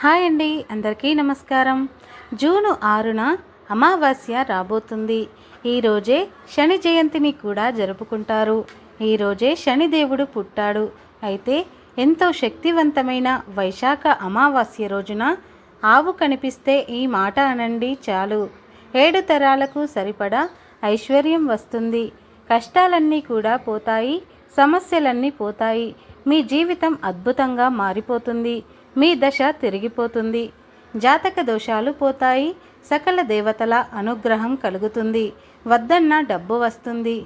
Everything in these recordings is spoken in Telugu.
హాయ్ అండి అందరికీ నమస్కారం. జూను ఆరున అమావాస్య రాబోతుంది. ఈరోజే శని జయంతిని కూడా జరుపుకుంటారు. ఈరోజే శనిదేవుడు పుట్టాడు. అయితే ఎంతో శక్తివంతమైన వైశాఖ అమావాస్య రోజున ఆవు కనిపిస్తే ఈ మాట అనండి చాలు. ఏడు తరాలకు సరిపడా ఐశ్వర్యం వస్తుంది. కష్టాలన్నీ కూడా పోతాయి సమస్యలన్నీ పోతాయి. మీ జీవితం అద్భుతంగా మారిపోతుంది. మీ దశ తిరిగిపోతుంది. జాతక దోషాలు పోతాయి. సకల దేవతల అనుగ్రహం కలుగుతుంది. వద్దన్న డబ్బు వస్తుంది.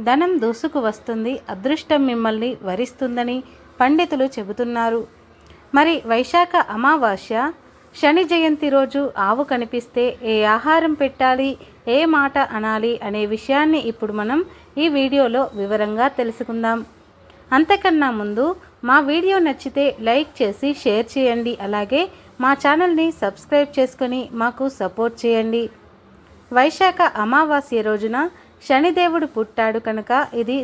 ధనం దూసుకు వస్తుంది. అదృష్టం మిమ్మల్ని వరిస్తుందని పండితులు చెబుతున్నారు. మరి వైశాఖ అమావాస్య శని జయంతి రోజు ఆవు కనిపిస్తే ఏ ఆహారం పెట్టాలి? ఏ మాట అనాలి? అనే విషయాన్ని ఇప్పుడు మనం ఈ వీడియోలో వివరంగా తెలుసుకుందాం. అంతకన్నా ముందు మా వీడియో నచ్చితే లైక్ చేసి షేర్ చేయండి. అలాగే మా ఛానల్ని సబ్స్క్రైబ్ చేసుకొని మాకు సపోర్ట్ చేయండి. వైశాఖ అమావాస్య రోజున శనిదేవుడు పుట్టాడు కనుక ఇది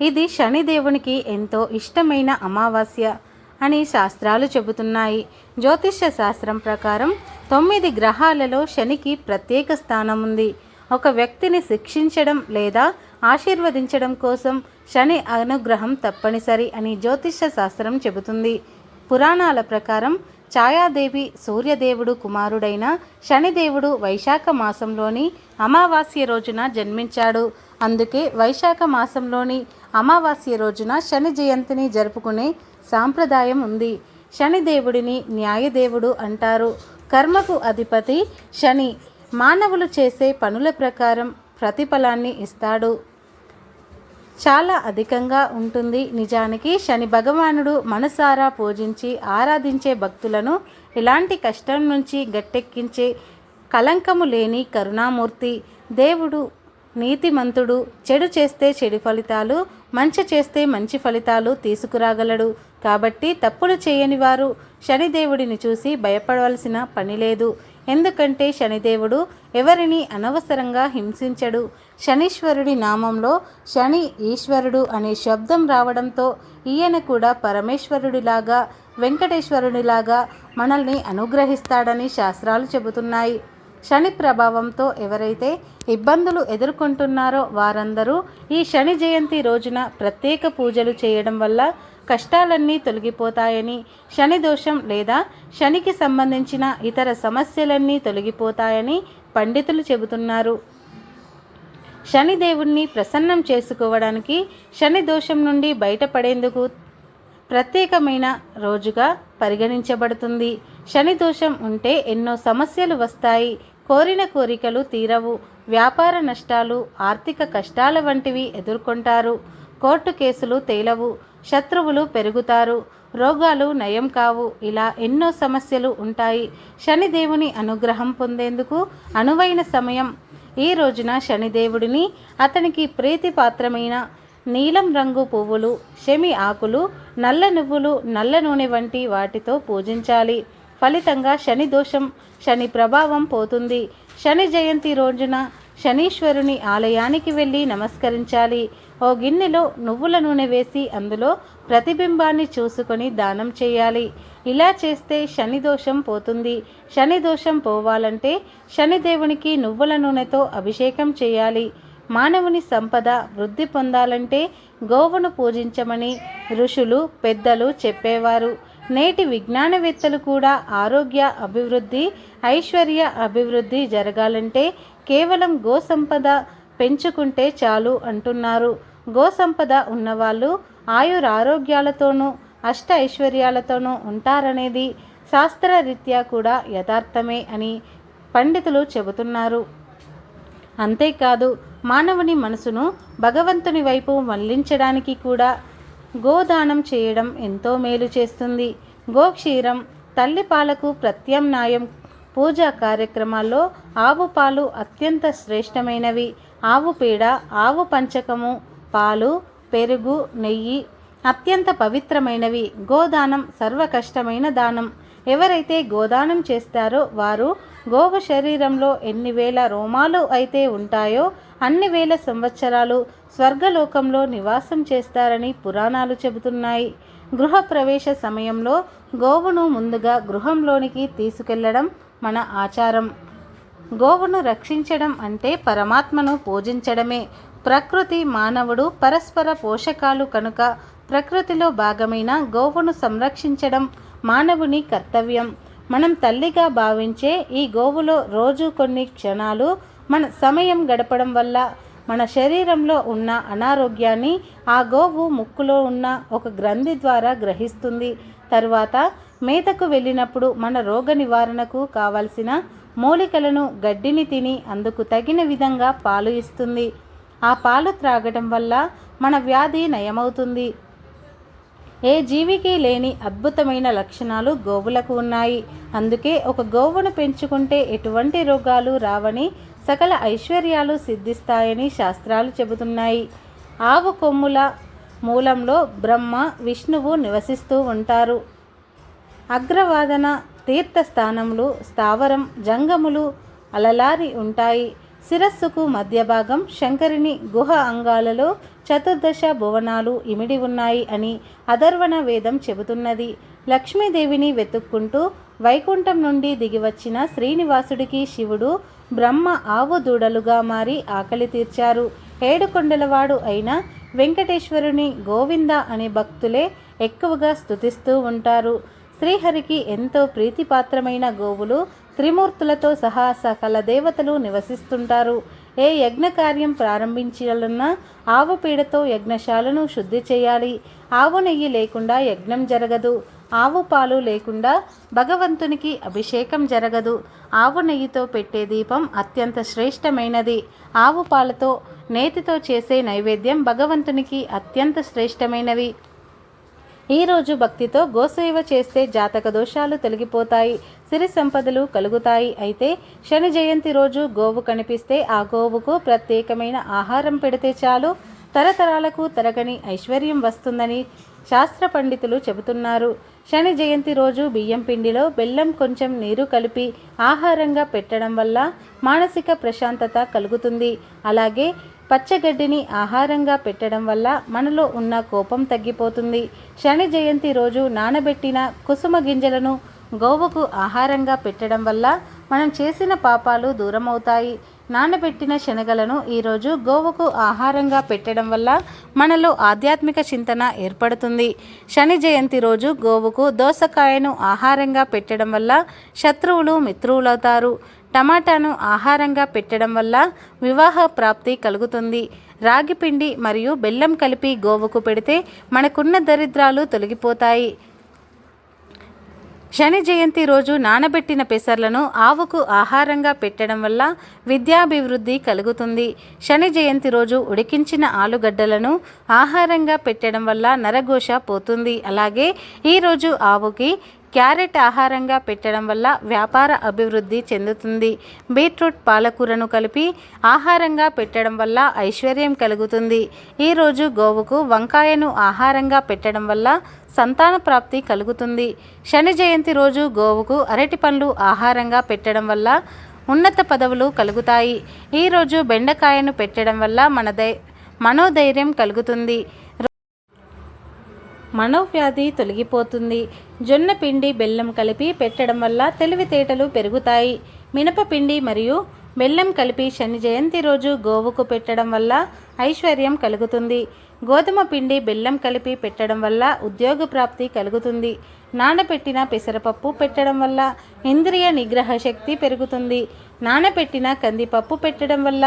ఇది శనిదేవునికి ఎంతో ఇష్టమైన అమావాస్య అని శాస్త్రాలు చెబుతున్నాయి. జ్యోతిష్య శాస్త్రం ప్రకారం తొమ్మిది గ్రహాలలో శనికి ప్రత్యేక స్థానం ఉంది. ఒక వ్యక్తిని శిక్షించడం లేదా ఆశీర్వదించడం కోసం శని అనుగ్రహం తప్పనిసరి అని జ్యోతిష్య శాస్త్రం చెబుతుంది. పురాణాల ప్రకారం ఛాయాదేవి సూర్యదేవుడు కుమారుడైన శనిదేవుడు వైశాఖ మాసంలోని అమావాస్య రోజున జన్మించాడు. అందుకే వైశాఖ మాసంలోని అమావాస్య రోజున శని జయంతిని జరుపుకునే సాంప్రదాయం ఉంది. శనిదేవుడిని న్యాయదేవుడు అంటారు. కర్మకు అధిపతి శని. మానవులు చేసే పనుల ప్రకారం ప్రతిఫలాన్ని ఇస్తాడు. చాలా అధికంగా ఉంటుంది. నిజానికి శని భగవానుడు మనసారా పూజించి ఆరాధించే భక్తులను ఇలాంటి కష్టం నుంచి గట్టెక్కించే కలంకము లేని కరుణామూర్తి దేవుడు నీతిమంతుడు చెడు చేస్తే చెడు ఫలితాలు మంచి చేస్తే మంచి ఫలితాలు తీసుకురాగలడు. కాబట్టి తప్పులు చేయని వారు శనిదేవుడిని చూసి భయపడవలసిన పని లేదు. ఎందుకంటే శనిదేవుడు ఎవరిని అనవసరంగా హింసించడు. శనీశ్వరుడి నామంలో శని ఈశ్వరుడు అనే శబ్దం రావడంతో ఈయన కూడా పరమేశ్వరుడిలాగా వెంకటేశ్వరుడిలాగా మనల్ని అనుగ్రహిస్తాడని శాస్త్రాలు చెబుతున్నాయి. శని ప్రభావంతో ఎవరైతే ఇబ్బందులు ఎదుర్కొంటున్నారో వారందరూ ఈ శని జయంతి రోజున ప్రత్యేక పూజలు చేయడం వల్ల కష్టాలన్నీ తొలగిపోతాయని శని దోషం లేదా శనికి సంబంధించిన ఇతర సమస్యలన్నీ తొలగిపోతాయని పండితులు చెబుతున్నారు. శనిదేవుణ్ణి ప్రసన్నం చేసుకోవడానికి శని దోషం నుండి బయటపడేందుకు ప్రత్యేకమైన రోజుగా పరిగణించబడుతుంది. శని దోషం ఉంటే ఎన్నో సమస్యలు వస్తాయి. కోరిన కోరికలు తీరవు. వ్యాపార నష్టాలు ఆర్థిక కష్టాల వంటివి ఎదుర్కొంటారు. కోర్టు కేసులు తేలవు. శత్రువులు పెరుగుతారు. రోగాలు నయం కావు. ఇలా ఎన్నో సమస్యలు ఉంటాయి. శనిదేవుని అనుగ్రహం పొందేందుకు అనువైన సమయం. ఈ రోజున శనిదేవుడిని అతనికి ప్రీతిపాత్రమైన నీలం రంగు పువ్వులు శమి ఆకులు నల్ల నువ్వులు నల్ల నూనె వంటి వాటితో పూజించాలి. ఫలితంగా శని దోషం శని ప్రభావం పోతుంది. శని జయంతి రోజున శనీశ్వరుని ఆలయానికి వెళ్ళి నమస్కరించాలి. ఓ గిన్నెలో నువ్వుల నూనె వేసి అందులో ప్రతిబింబాన్ని చూసుకొని దానం చేయాలి. ఇలా చేస్తే శని దోషం పోతుంది. శని దోషం పోవాలంటే శనిదేవునికి నువ్వుల నూనెతో అభిషేకం చేయాలి. మానవుని సంపద వృద్ధి పొందాలంటే గోవును పూజించమని ఋషులు పెద్దలు చెప్పేవారు. నేటి విజ్ఞానవేత్తలు కూడా ఆరోగ్య అభివృద్ధి ఐశ్వర్య అభివృద్ధి జరగాలంటే కేవలం గో సంపద పెంచుకుంటే చాలు అంటున్నారు. గో సంపద ఉన్నవాళ్ళు ఆయురారోగ్యాలతోనూ అష్ట ఐశ్వర్యాలతోనూ ఉంటారనేది శాస్త్రరీత్యా కూడా యథార్థమే అని పండితులు చెబుతున్నారు. అంతేకాదు మానవుని మనసును భగవంతుని వైపు మళ్ళించడానికి కూడా గోదానం చేయడం ఎంతో మేలు చేస్తుంది. గోక్షీరం తల్లిపాలకు ప్రత్యామ్నాయం పూజా కార్యక్రమాల్లో ఆవు పాలు అత్యంత శ్రేష్టమైనవి. ఆవు పీడ ఆవు పంచకము పాలు పెరుగు నెయ్యి అత్యంత పవిత్రమైనవి. గోదానం సర్వకష్టమైన దానం. ఎవరైతే గోదానం చేస్తారో వారు గోవు శరీరంలో ఎన్ని వేల రోమాలు అయితే ఉంటాయో అన్ని వేల సంవత్సరాలు స్వర్గలోకంలో నివాసం చేస్తారని పురాణాలు చెబుతున్నాయి. గృహప్రవేశ సమయంలో గోవును ముందుగా గృహంలోనికి తీసుకెళ్ళడం మన ఆచారం. గోవును రక్షించడం అంటే పరమాత్మను పూజించడమే. ప్రకృతి మానవుడు పరస్పర పోషకాలు కనుక ప్రకృతిలో భాగమైన గోవును సంరక్షించడం మానవుని కర్తవ్యం. మనం తల్లిగా భావించే ఈ గోవులో రోజు కొన్ని క్షణాలు మన సమయం గడపడం వల్ల మన శరీరంలో ఉన్న అనారోగ్యాన్ని ఆ గోవు ముక్కులో ఉన్న ఒక గ్రంథి ద్వారా గ్రహిస్తుంది. తరువాత మేతకు వెళ్ళినప్పుడు మన రోగ నివారణకు కావలసిన మూలికలను గడ్డిని తిని అందుకు తగిన విధంగా పాలు ఇస్తుంది. ఆ పాలు త్రాగటం వల్ల మన వ్యాధి నయమవుతుంది. ఏ జీవికి లేని అద్భుతమైన లక్షణాలు గోవులకు ఉన్నాయి. అందుకే ఒక గోవును పెంచుకుంటే ఎటువంటి రోగాలు రావని సకల ఐశ్వర్యాలు సిద్ధిస్తాయని శాస్త్రాలు చెబుతున్నాయి. ఆవు కొమ్ముల మూలంలో బ్రహ్మ విష్ణువు నివసిస్తూ ఉంటారు. అగ్రవాదన తీర్థస్థానములు స్థావరం జంగములు అలలారి ఉంటాయి. శిరస్సుకు మధ్య భాగం శంకరిని గుహ అంగాలలో చతుర్దశ భువనాలు ఇమిడి ఉన్నాయి అని అధర్వణ వేదం చెబుతున్నది. లక్ష్మీదేవిని వెతుక్కుంటూ వైకుంఠం నుండి దిగివచ్చిన శ్రీనివాసుడికి శివుడు బ్రహ్మ ఆవు దూడలుగా మారి ఆకలి తీర్చారు. ఏడుకొండలవాడు అయిన వెంకటేశ్వరుని గోవింద అనే భక్తులే ఎక్కువగా స్తుతిస్తూ ఉంటారు. శ్రీహరికి ఎంతో ప్రీతిపాత్రమైన గోవులు త్రిమూర్తులతో సహా సకల దేవతలు నివసిస్తుంటారు. ఏ యజ్ఞ కార్యం ప్రారంభించాలన్నా ఆవు పీడతో యజ్ఞశాలను శుద్ధి చేయాలి. ఆవు నెయ్యి లేకుండా యజ్ఞం జరగదు. ఆవు పాలు లేకుండా భగవంతునికి అభిషేకం జరగదు. ఆవు నెయ్యితో పెట్టే దీపం అత్యంత శ్రేష్టమైనది. ఆవు పాలతో నేతితో చేసే నైవేద్యం భగవంతునికి అత్యంత శ్రేష్టమైనవి. ఈరోజు భక్తితో గోసేవ చేస్తే జాతక దోషాలు తొలగిపోతాయి సిరి సంపదలు కలుగుతాయి. అయితే శని జయంతి రోజు గోవు కనిపిస్తే ఆ గోవుకు ప్రత్యేకమైన ఆహారం పెడితే చాలు. తరతరాలకు తరగని ఐశ్వర్యం వస్తుందని శాస్త్ర పండితులు చెబుతున్నారు. శని జయంతి రోజు బియ్యం పిండిలో బెల్లం కొంచెం నీరు కలిపి ఆహారంగా పెట్టడం వల్ల మానసిక ప్రశాంతత కలుగుతుంది. అలాగే పచ్చగడ్డిని ఆహారంగా పెట్టడం వల్ల మనలో ఉన్న కోపం తగ్గిపోతుంది. శని జయంతి రోజు నానబెట్టిన కుసుమ గింజలను గోవుకు ఆహారంగా పెట్టడం వల్ల మనం చేసిన పాపాలు దూరమవుతాయి. నానబెట్టిన శనగలను ఈరోజు గోవుకు ఆహారంగా పెట్టడం వల్ల మనలో ఆధ్యాత్మిక చింతన ఏర్పడుతుంది. శని జయంతి రోజు గోవుకు దోసకాయను ఆహారంగా పెట్టడం వల్ల శత్రువులు మిత్రువులవుతారు టమాటాను ఆహారంగా పెట్టడం వల్ల వివాహ ప్రాప్తి కలుగుతుంది. రాగిపిండి మరియు బెల్లం కలిపి గోవుకు పెడితే మనకున్న దరిద్రాలు తొలగిపోతాయి. శని జయంతి రోజు నానబెట్టిన పెసర్లను ఆవుకు ఆహారంగా పెట్టడం వల్ల విద్యాభివృద్ధి కలుగుతుంది. శని జయంతి రోజు ఉడికించిన ఆలుగడ్డలను ఆహారంగా పెట్టడం వల్ల నరఘోష పోతుంది. అలాగే ఈరోజు ఆవుకి క్యారెట్ ఆహారంగా పెట్టడం వల్ల వ్యాపార అభివృద్ధి చెందుతుంది. బీట్రూట్ పాలకూరను కలిపి ఆహారంగా పెట్టడం వల్ల ఐశ్వర్యం కలుగుతుంది. ఈరోజు గోవుకు వంకాయను ఆహారంగా పెట్టడం వల్ల సంతాన ప్రాప్తి కలుగుతుంది. శని జయంతి రోజు గోవుకు అరటి పండ్లు ఆహారంగా పెట్టడం వల్ల ఉన్నత పదవులు కలుగుతాయి. ఈరోజు బెండకాయను పెట్టడం వల్ల మన దై మనోధైర్యం కలుగుతుంది. మనోవ్యాధి తొలగిపోతుంది. జొన్న పిండి బెల్లం కలిపి పెట్టడం వల్ల తెలివితేటలు పెరుగుతాయి. మినపపిండి మరియు బెల్లం కలిపి శని జయంతి రోజు గోవుకు పెట్టడం వల్ల ఐశ్వర్యం కలుగుతుంది. గోధుమ పిండి బెల్లం కలిపి పెట్టడం వల్ల ఉద్యోగ ప్రాప్తి కలుగుతుంది. నానబెట్టిన పెసరపప్పు పెట్టడం వల్ల ఇంద్రియ నిగ్రహ శక్తి పెరుగుతుంది. నానబెట్టిన కందిపప్పు పెట్టడం వల్ల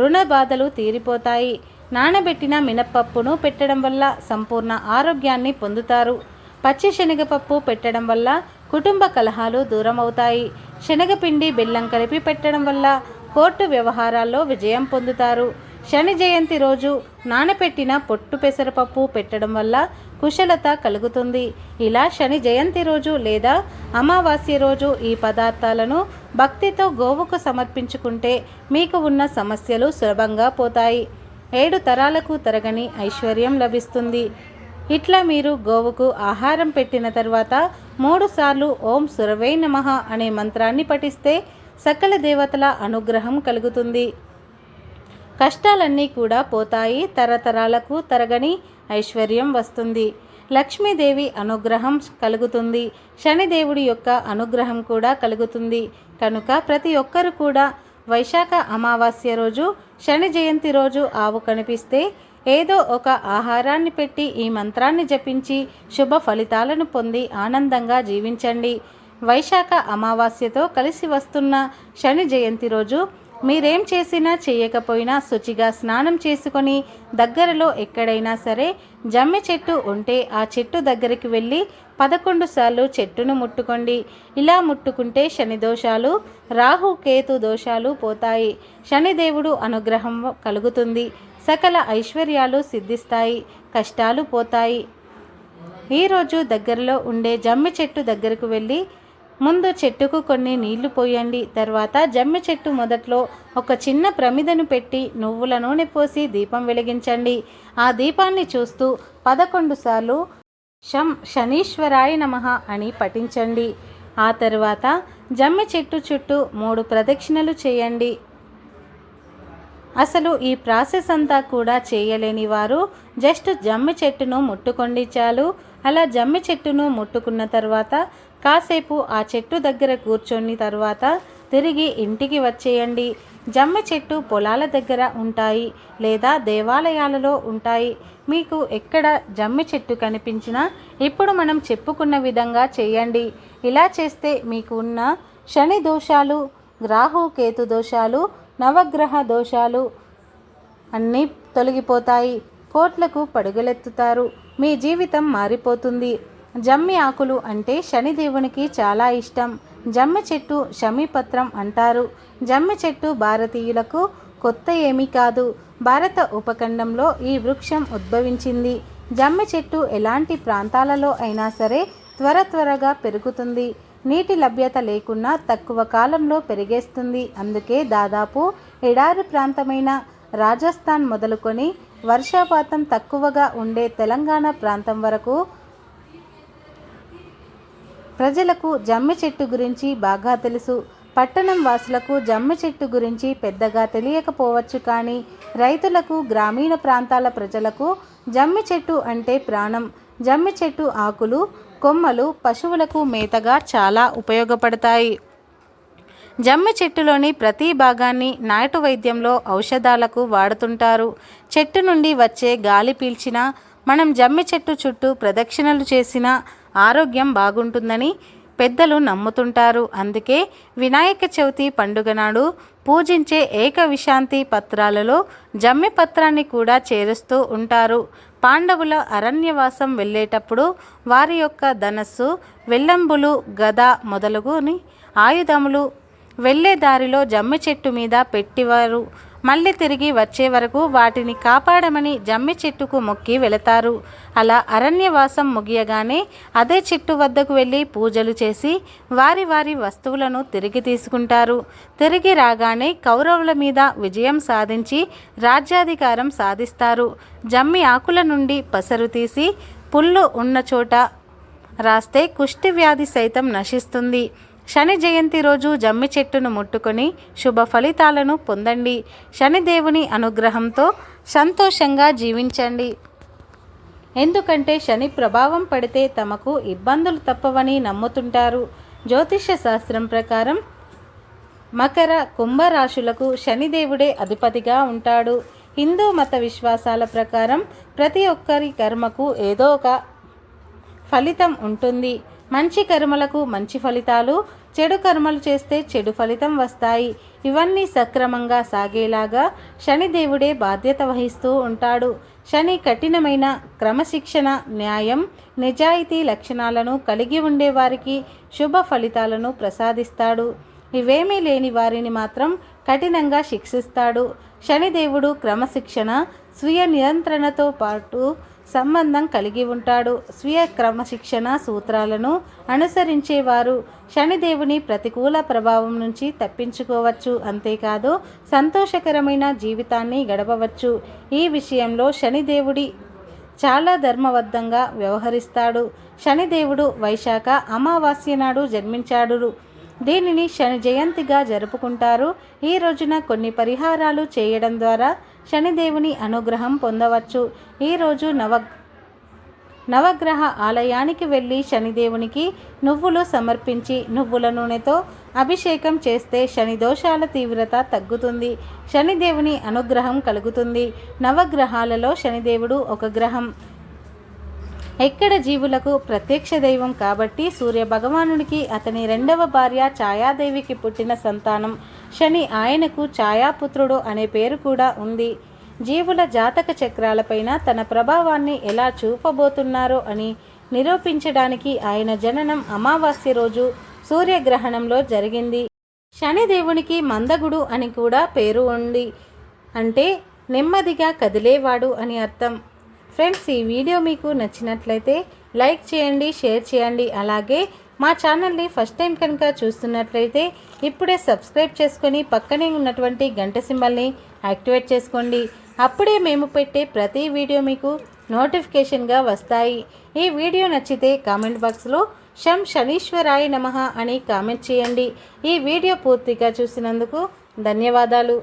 రుణ బాధలు తీరిపోతాయి. నానబెట్టిన మినప్పప్పును పెట్టడం వల్ల సంపూర్ణ ఆరోగ్యాన్ని పొందుతారు. పచ్చి శనగపప్పు పెట్టడం వల్ల కుటుంబ కలహాలు దూరమవుతాయి. శనగపిండి బెల్లం కలిపి పెట్టడం వల్ల కోర్టు వ్యవహారాల్లో విజయం పొందుతారు. శని జయంతి రోజు నానపెట్టిన పొట్టు పెసరపప్పు పెట్టడం వల్ల కుశలత కలుగుతుంది. ఇలా శని జయంతి రోజు లేదా అమావాస్య రోజు ఈ పదార్థాలను భక్తితో గోవుకు సమర్పించుకుంటే మీకు ఉన్న సమస్యలు సులభంగా పోతాయి. ఏడు తరాలకు తరగని ఐశ్వర్యం లభిస్తుంది. ఇట్లా మీరు గోవుకు ఆహారం పెట్టిన తర్వాత మూడుసార్లు ఓం సురవై నమః అనే మంత్రాన్ని పఠిస్తే సకల దేవతల అనుగ్రహం కలుగుతుంది. కష్టాలన్నీ కూడా పోతాయి తరతరాలకు తరగని ఐశ్వర్యం వస్తుంది. లక్ష్మీదేవి అనుగ్రహం కలుగుతుంది. శనిదేవుడి యొక్క అనుగ్రహం కూడా కలుగుతుంది. కనుక ప్రతి ఒక్కరు కూడా వైశాఖ అమావాస్య రోజు శని జయంతి రోజు ఆవు కనిపిస్తే ఏదో ఒక ఆహారాన్ని పెట్టి ఈ మంత్రాన్ని జపించి శుభ ఫలితాలను పొంది ఆనందంగా జీవించండి. వైశాఖ అమావాస్యతో కలిసి వస్తున్న శని జయంతి రోజు మీరేం చేసినా చేయకపోయినా శుచిగా స్నానం చేసుకొని దగ్గరలో ఎక్కడైనా సరే జమ్మి చెట్టు ఉంటే ఆ చెట్టు దగ్గరికి వెళ్ళి పదకొండు సార్లు చెట్టును ముట్టుకోండి. ఇలా ముట్టుకుంటే శని దోషాలు రాహు కేతు దోషాలు పోతాయి. శనిదేవుడు అనుగ్రహం కలుగుతుంది. సకల ఐశ్వర్యాలు సిద్ధిస్తాయి కష్టాలు పోతాయి. ఈరోజు దగ్గరలో ఉండే జమ్మి చెట్టు దగ్గరకు వెళ్ళి ముందు చెట్టుకు కొన్ని నీళ్ళు పోయండి. తర్వాత జమ్మి చెట్టు మొదట్లో ఒక చిన్న ప్రమిదను పెట్టి నువ్వుల నూనె పోసి దీపం వెలిగించండి. ఆ దీపాన్ని చూస్తూ పదకొండు సార్లు శం శనీశ్వరాయ నమః అని పఠించండి. ఆ తర్వాత జమ్మి చెట్టు చుట్టూ మూడు ప్రదక్షిణలు చేయండి. అసలు ఈ ప్రాసెస్ అంతా కూడా చేయలేని వారు జస్ట్ జమ్మి చెట్టును ముట్టుకోండి చాలు. అలా జమ్మి చెట్టును ముట్టుకున్న తర్వాత కాసేపు ఆ చెట్టు దగ్గర కూర్చొని తర్వాత తిరిగి ఇంటికి వచ్చేయండి. జమ్మి చెట్టు పొలాల దగ్గర ఉంటాయి లేదా దేవాలయాలలో ఉంటాయి. మీకు ఎక్కడ జమ్మి చెట్టు కనిపించినా ఇప్పుడు మనం చెప్పుకున్న విధంగా చేయండి. ఇలా చేస్తే మీకు ఉన్న శని దోషాలు రాహు కేతు దోషాలు నవగ్రహ దోషాలు అన్నీ తొలగిపోతాయి. కోట్లకు పడుగులెత్తుతారు. మీ జీవితం మారిపోతుంది. జమ్మి ఆకులు అంటే శనిదేవునికి చాలా ఇష్టం. జమ్మి చెట్టు శమీపత్రం అంటారు. జమ్మి చెట్టు భారతీయులకు కొత్త ఏమీ కాదు. భారత ఉపఖండంలో ఈ వృక్షం ఉద్భవించింది. జమ్మి చెట్టు ఎలాంటి ప్రాంతాలలో అయినా సరే త్వర త్వరగా పెరుగుతుంది. నీటి లభ్యత లేకున్నా తక్కువ కాలంలో పెరిగేస్తుంది. అందుకే దాదాపు ఎడారి ప్రాంతమైన రాజస్థాన్ మొదలుకొని వర్షపాతం తక్కువగా ఉండే తెలంగాణ ప్రాంతం వరకు ప్రజలకు జమ్మి చెట్టు గురించి బాగా తెలుసు. పట్టణం వాసులకు జమ్మి చెట్టు గురించి పెద్దగా తెలియకపోవచ్చు కానీ రైతులకు గ్రామీణ ప్రాంతాల ప్రజలకు జమ్మి చెట్టు అంటే ప్రాణం. జమ్మి చెట్టు ఆకులు కొమ్మలు పశువులకు మేతగా చాలా ఉపయోగపడతాయి. జమ్మి చెట్టులోని ప్రతి భాగాన్ని నాటు వైద్యంలో ఔషధాలకు వాడుతుంటారు. చెట్టు నుండి వచ్చే గాలి పీల్చినా మనం జమ్మి చెట్టు చుట్టూ ప్రదక్షిణలు చేసినా ఆరోగ్యం బాగుంటుందని పెద్దలు నమ్ముతుంటారు. అందుకే వినాయక చవితి పండుగ నాడు పూజించే ఏక విశాంతి పత్రాలలో జమ్మి పత్రాన్ని కూడా చేరుస్తూ ఉంటారు. పాండవుల అరణ్యవాసం వెళ్ళేటప్పుడు వారి యొక్క ధనస్సు వెల్లంబులు గద మొదలుగుని ఆయుధములు వెళ్ళే దారిలో జమ్మి చెట్టు మీద పెట్టివారు. మళ్ళీ తిరిగి వచ్చే వరకు వాటిని కాపాడమని జమ్మి చెట్టుకు మొక్కి వెళతారు. అలా అరణ్యవాసం ముగియగానే అదే చెట్టు వద్దకు వెళ్ళి పూజలు చేసి వారి వారి వస్తువులను తిరిగి తీసుకుంటారు. తిరిగి రాగానే కౌరవుల మీద విజయం సాధించి రాజ్యాధికారం సాధిస్తారు. జమ్మి ఆకుల నుండి పసరు తీసి పుల్లు ఉన్న చోట రాస్తే కుష్టి వ్యాధి సైతం నశిస్తుంది. శని జయంతి రోజు జమ్మి చెట్టును ముట్టుకొని శుభ ఫలితాలను పొందండి. శనిదేవుని అనుగ్రహంతో సంతోషంగా జీవించండి. ఎందుకంటే శని ప్రభావం పడితే తమకు ఇబ్బందులు తప్పవని నమ్ముతుంటారు. జ్యోతిష శాస్త్రం ప్రకారం మకర కుంభరాశులకు శనిదేవుడే అధిపతిగా ఉంటాడు. హిందూ మత విశ్వాసాల ప్రకారం ప్రతి ఒక్కరి కర్మకు ఏదో ఒక ఫలితం ఉంటుంది. మంచి కర్మలకు మంచి ఫలితాలు చెడు కర్మలు చేస్తే చెడు ఫలితం వస్తాయి. ఇవన్నీ సక్రమంగా సాగేలాగా శనిదేవుడే బాధ్యత వహిస్తూ ఉంటాడు. శని కఠినమైన క్రమశిక్షణ న్యాయం నిజాయితీ లక్షణాలను కలిగి ఉండే వారికి శుభ ఫలితాలను ప్రసాదిస్తాడు. ఇవేమీ లేని వారిని మాత్రం కఠినంగా శిక్షిస్తాడు. శనిదేవుడు క్రమశిక్షణ స్వీయ నియంత్రణతో పాటు సంబంధం కలిగి ఉంటాడు. స్వీయ క్రమశిక్షణ సూత్రాలను అనుసరించేవారు. శనిదేవుని ప్రతికూల ప్రభావం నుంచి తప్పించుకోవచ్చు. అంతేకాదు సంతోషకరమైన జీవితాన్ని గడపవచ్చు. ఈ విషయంలో శనిదేవుడి చాలా ధర్మబద్ధంగా వ్యవహరిస్తాడు. శనిదేవుడు వైశాఖ అమావాస్య నాడు జన్మించాడు దీనిని శని జయంతిగా జరుపుకుంటారు. ఈ రోజున కొన్ని పరిహారాలు చేయడం ద్వారా శనిదేవుని అనుగ్రహం పొందవచ్చు. ఈరోజు నవ నవగ్రహ ఆలయానికి వెళ్ళి శనిదేవునికి నువ్వులు సమర్పించి నువ్వుల నూనెతో అభిషేకం చేస్తే శని దోషాల తీవ్రత తగ్గుతుంది. శనిదేవుని అనుగ్రహం కలుగుతుంది. నవగ్రహాలలో శనిదేవుడు ఒక గ్రహం. ఎక్కడ జీవులకు ప్రత్యక్ష దైవం కాబట్టి సూర్య భగవానుడికి అతని రెండవ భార్య ఛాయాదేవికి పుట్టిన సంతానం. శని ఆయనకు ఛాయాపుత్రుడు అనే పేరు కూడా ఉంది. జీవుల జాతక చక్రాలపైన తన ప్రభావాన్ని ఎలా చూపబోతున్నారో అని నిరూపించడానికి ఆయన జననం అమావాస్య రోజు సూర్యగ్రహణంలో జరిగింది. శనిదేవునికి మందగుడు అని కూడా పేరు ఉంది. అంటే నెమ్మదిగా కదిలేవాడు అని అర్థం. ఫ్రెండ్స్ ఈ వీడియో మీకు నచ్చినట్లయితే లైక్ చేయండి షేర్ చేయండి. అలాగే మా ఛానల్ని ఫస్ట్ టైం కనుక చూస్తున్నట్లయితే ఇప్పుడే సబ్స్క్రైబ్ చేసుకొని పక్కనే ఉన్నటువంటి గంట సింబల్ని యాక్టివేట్ చేసుకోండి. అప్పుడే మేము పెట్టే ప్రతి వీడియో మీకు నోటిఫికేషన్గా వస్తాయి. ఈ వీడియో నచ్చితే కామెంట్ బాక్స్లో శం శనీశ్వరాయ నమః అని కామెంట్ చేయండి. ఈ వీడియో పూర్తిగా చూసినందుకు ధన్యవాదాలు.